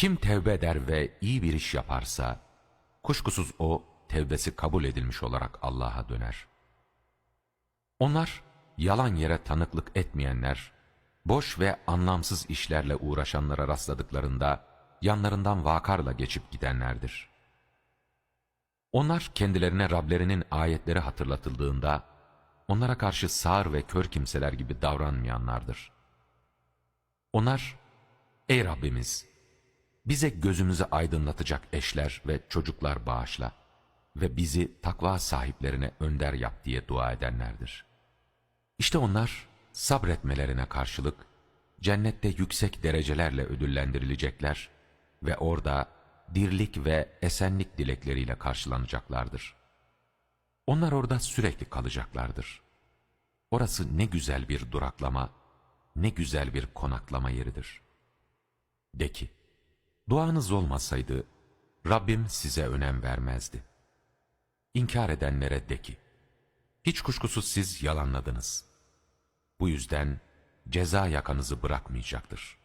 Kim tevbe eder ve iyi bir iş yaparsa, kuşkusuz o tevbesi kabul edilmiş olarak Allah'a döner. Onlar, yalan yere tanıklık etmeyenler, boş ve anlamsız işlerle uğraşanlara rastladıklarında, yanlarından vakarla geçip gidenlerdir. Onlar kendilerine Rablerinin ayetleri hatırlatıldığında, onlara karşı sağır ve kör kimseler gibi davranmayanlardır. Onlar, ey Rabbimiz, bize gözümüzü aydınlatacak eşler ve çocuklar bağışla ve bizi takva sahiplerine önder yap diye dua edenlerdir. İşte onlar sabretmelerine karşılık cennette yüksek derecelerle ödüllendirilecekler ve orada dirlik ve esenlik dilekleriyle karşılanacaklardır. Onlar orada sürekli kalacaklardır. Orası ne güzel bir duraklama, ne güzel bir konaklama yeridir. De ki, duanız olmasaydı Rabbim size önem vermezdi. İnkar edenlere de ki, hiç kuşkusuz siz yalanladınız. Bu yüzden ceza yakanızı bırakmayacaktır.